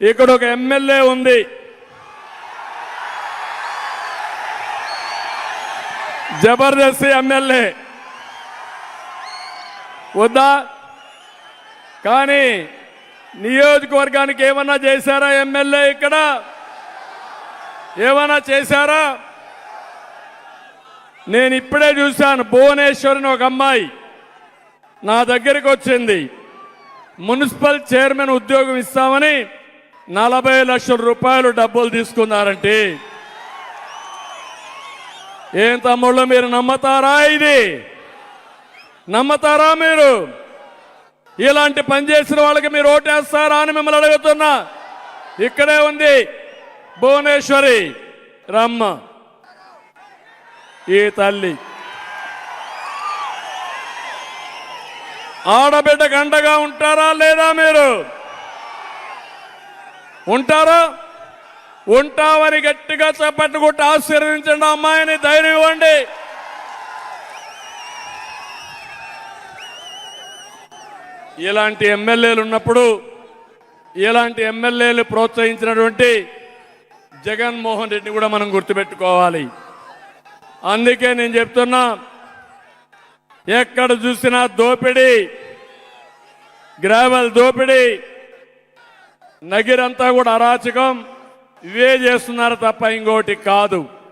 ఇక్కడ ఒక ఎమ్మెల్యే ఉంది. జబర్దస్త్ ఎమ్మెల్యే. వద్దా? కానీ నియోజకవర్గానికి ఏమన్నా చేశారా ఎమ్మెల్యే ఇక్కడ? ఏమన్నా చేశారా? నేను ఇప్పుడే చూశాను భువనేశ్వరిని ఒక అమ్మాయి నా దగ్గరికి వచ్చింది. మున్సిపల్ చైర్మన్ ఉద్యోగం ఇస్తామని నలభై లక్షల రూపాయలు డబ్బులు తీసుకున్నారంటే. ఏం తమ్ముళ్ళు మీరు నమ్మతారా ఇది? నమ్మతారా మీరు? ఇలాంటి పని చేసిన వాళ్ళకి మీరు ఓటేస్తారా అని మిమ్మల్ని అడుగుతున్నా. ఇక్కడే ఉంది భువనేశ్వరి రమ్మ. ఈ తల్లి. ఆడబిడ్డ గండగా ఉంటారా లేదా మీరు? ఉంటారా? ఉంటామని గట్టిగా చప్పట్టుకుంటూ ఆశీర్వదించండి అమ్మాయిని ధైర్యం ఇవ్వండి. ఇలాంటి ఎమ్మెల్యేలు ఉన్నప్పుడు ఇలాంటి ఎమ్మెల్యేలు ప్రోత్సహించినటువంటి జగన్మోహన్ రెడ్డిని కూడా మనం గుర్తుపెట్టుకోవాలి. అందుకే నేను చెప్తున్నా ఎక్కడ చూసినా దోపిడీ గ్రావెల్ దోపిడీ నగిరంతా కూడా అరాచకం. ఇవే చేస్తున్నారు తప్ప ఇంకోటి కాదు.